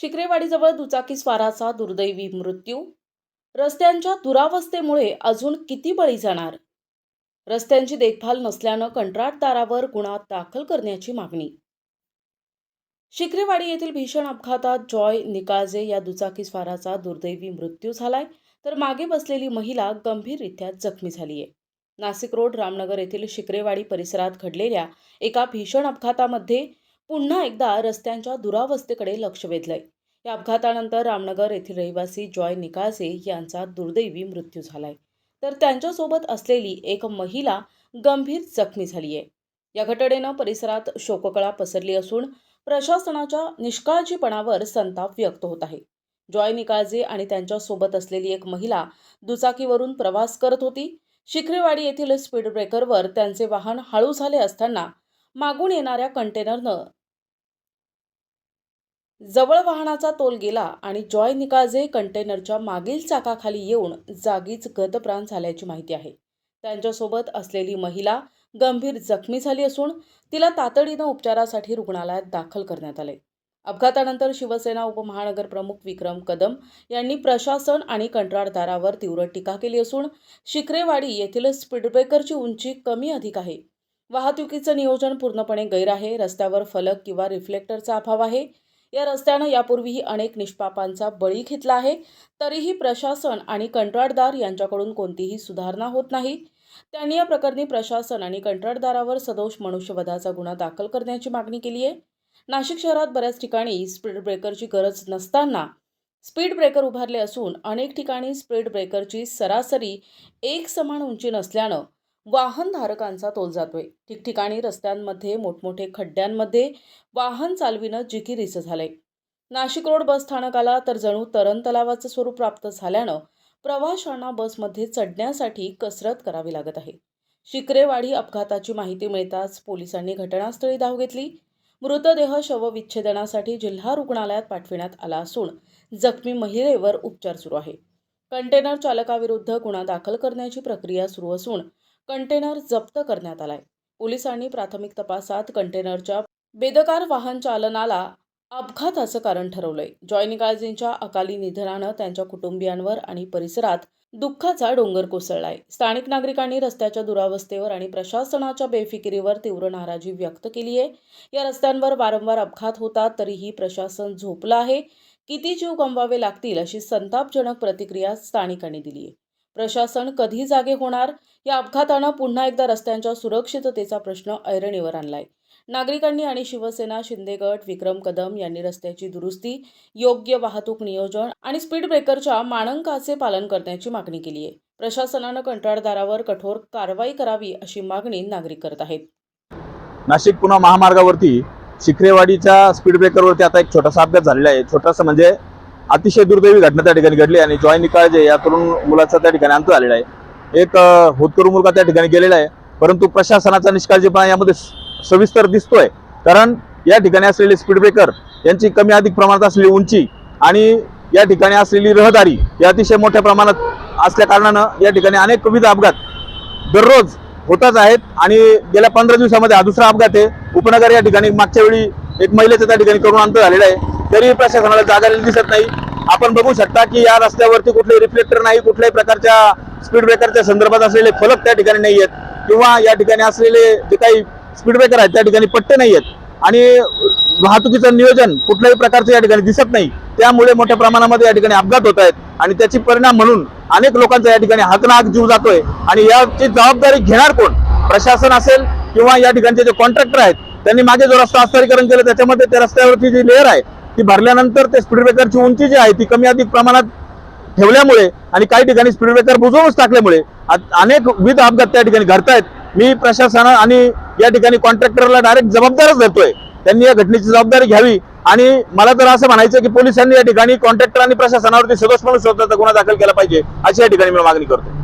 शिक्रेवाडीजवळ दुचाकी स्वाराचा दुर्दैवी मृत्यू. रस्त्यांच्या दुरावस्थेमुळे अजून किती बळी जाणार? रस्त्यांची देखभाल नसल्यानं कंत्राटदारावर गुन्हा दाखल करण्याची मागणी. शिक्रेवाडी येथील भीषण अपघातात जॉय निकाळजे या दुचाकी स्वाराचा दुर्दैवी मृत्यू झालाय. तर मागे बसलेली महिला गंभीररित्या जखमी झाली आहे नाशिक रोड रामनगर येथील शिक्रेवाडी परिसरात घडलेल्या एका भीषण अपघातामध्ये पुन्हा एकदा रस्त्यांच्या दुरावस्थेकडे लक्ष वेधलंय. या अपघातानंतर रामनगर येथील रहिवासी जॉय निकाळजे यांचा दुर्दैवी मृत्यू झालाय. तर त्यांच्यासोबत असलेली एक महिला गंभीर जखमी झाली आहे या घटनेनं परिसरात शोककळा पसरली असून प्रशासनाच्या निष्काळजीपणावर संताप व्यक्त होत आहे. जॉय निकाळजे आणि त्यांच्यासोबत असलेली एक महिला दुचाकीवरून प्रवास करत होती. शिखरेवाडी येथील स्पीड ब्रेकरवर त्यांचे वाहन हळू झाले असताना मागून येणाऱ्या कंटेनरनं जवळ वाहनाचा तोल गेला आणि जॉय निकाळजे कंटेनरच्या मागील चाकाखाली येऊन जागीच गतप्राण झाल्याची माहिती आहे. त्यांच्यासोबत असलेली महिला गंभीर जखमी झाली असून तिला तातडीनं उपचारासाठी रुग्णालयात दाखल करण्यात आले. अपघातानंतर शिवसेना उपमहानगर प्रमुख विक्रम कदम यांनी प्रशासन आणि कंत्राटदारावर तीव्र टीका केली असून शिक्रेवाडी येथील स्पीडब्रेकरची उंची कमी अधिक आहे. वाहतुकीचं नियोजन पूर्णपणे गैर आहे रस्त्यावर फलक किंवा रिफ्लेक्टरचा अभाव आहे. या रस्त्यानं यापूर्वीही अनेक निष्पापांचा बळी घेतला आहे. तरीही प्रशासन आणि कंत्राटदार यांच्याकडून कोणतीही सुधारणा होत नाही. त्यांनी या प्रकरणी प्रशासन आणि कंत्राटदारावर सदोष मनुष्यवधाचा गुन्हा दाखल करण्याची मागणी केली आहे. नाशिक शहरात बऱ्याच ठिकाणी स्पीड ब्रेकरची गरज नसताना स्पीड ब्रेकर उभारले असून अनेक ठिकाणी स्पीड ब्रेकरची सरासरी एक समान उंची नसल्यानं वाहनधारकांचा तोल जातोय. ठिकठिकाणी रस्त्यांमध्ये मोठमोठे खड्ड्यांमध्ये वाहन चालविणं जिकिरीचं झालंय. नाशिक रोड बस स्थानकाला तर जणू तरण तलावाचं स्वरूप प्राप्त झाल्यानं प्रवाशांना बसमध्ये चढण्यासाठी कसरत करावी लागत आहे. शिक्रेवाडी अपघाताची माहिती मिळताच पोलिसांनी घटनास्थळी धाव घेतली. मृतदेह शवविच्छेदनासाठी जिल्हा रुग्णालयात पाठविण्यात आला असून जखमी महिलेवर उपचार सुरू आहे. कंटेनर चालकाविरुद्ध गुन्हा दाखल करण्याची प्रक्रिया सुरू असून कंटेनर जप्त करण्यात आलाय. पोलिसांनी प्राथमिक तपासात कंटेनरच्या बेदकार वाहन चालनाला अपघाताचं कारण ठरवलंय. जॉयनिकाळजींच्या अकाली निधनानं त्यांच्या कुटुंबियांवर आणि परिसरात दुःखाचा डोंगर कोसळलाय. स्थानिक नागरिकांनी रस्त्याच्या दुरावस्थेवर आणि प्रशासनाच्या बेफिकिरीवर तीव्र नाराजी व्यक्त केली आहे. या रस्त्यांवर वारंवार अपघात होतात तरीही प्रशासन झोपलं आहे. किती जीव गमवावे लागतील अशी संतापजनक प्रतिक्रिया स्थानिकांनी दिली आहे. प्रशासन कधी जागे होणार? या अपघातानं पुन्हा एकदा रस्त्यांच्या सुरक्षिततेचा प्रश्न ऐरणीवर आणलाय. नागरिकांनी आणि शिवसेना शिंदे गट विक्रम कदम यांनी रस्त्याची दुरुस्ती योग्य वाहतूक नियोजन आणि स्पीड ब्रेकरच्या मानंकाचे पालन करण्याची मागणी केली आहे. प्रशासनानं कंत्राटदारावर कठोर कारवाई करावी अशी मागणी नागरिक करत आहेत. नाशिक पुणे महामार्गावरती शिखरेवाडीच्या स्पीड ब्रेकरवरती आता एक छोटासा अपघात झालेला आहे. छोटासा म्हणजे अतिशय दुर्दैवी घटना त्या ठिकाणी घडली आणि जॉय निकाळजे या तरुण मुलाचा त्या ठिकाणी अंत झालेला आहे. एक होतकरू मुलगा त्या ठिकाणी गेलेला आहे. परंतु प्रशासनाचा निष्काळजीपणा यामध्ये स- सविस्तर दिसतोय. कारण या ठिकाणी असलेले स्पीड ब्रेकर यांची कमी अधिक प्रमाणात असलेली उंची आणि या ठिकाणी असलेली रहदारी ही अतिशय मोठ्या प्रमाणात असल्या कारणानं या ठिकाणी अनेक विविध अपघात दररोज होताच आहेत आणि गेल्या पंधरा दिवसामध्ये हा दुसरा अपघात आहे. उपनगर या ठिकाणी मागच्या वेळी एक महिलेचं त्या ठिकाणी करून अंत झालेला आहे. तरी प्रशासनाला जागा दिसत नाही. आपण बघू शकता की या रस्त्यावरती कुठले रिफ्लेक्टर नाही कुठल्याही प्रकारच्या स्पीड ब्रेकरच्या संदर्भात असलेले फलक त्या ठिकाणी नाही आहेत. किंवा या ठिकाणी असलेले जे काही स्पीड ब्रेकर आहेत त्या ठिकाणी पट्टे नाही आहेत. आणि वाहतुकीचं नियोजन कुठल्याही प्रकारचं या ठिकाणी दिसत नाही. त्यामुळे मोठ्या प्रमाणामध्ये या ठिकाणी अपघात होत आहेत. आणि त्याची परिणाम म्हणून अनेक लोकांचा या ठिकाणी हातनाक जीव जातोय. आणि याची जबाबदारी घेणार कोण? प्रशासन असेल किंवा या ठिकाणचे जे कॉन्ट्रॅक्टर आहेत त्यांनी मागे जो रस्ता अस्तरीकरण केलं त्याच्यामध्ये त्या रस्त्यावरची जी लेअर आहे ती भरल्यानंतर ते स्पीड ब्रेकरची उंची जी आहे ती कमी अधिक प्रमाणात ठेवल्यामुळे आणि काही ठिकाणी स्पीड ब्रेकर बुजवूनच टाकल्यामुळे अनेक विविध अपघात त्या ठिकाणी घडतायत. मी प्रशासन आणि या ठिकाणी कॉन्ट्रॅक्टरला डायरेक्ट जबाबदारच धरतोय. त्यांनी या घटनेची जबाबदारी घ्यावी आणि मला तर असं म्हणायचं की पोलिसांनी या ठिकाणी कॉन्ट्रॅक्टर आणि प्रशासनावरती सदोष म्हणून स्वतःचा गुन्हा दाखल केला पाहिजे अशी या ठिकाणी मी मागणी करतो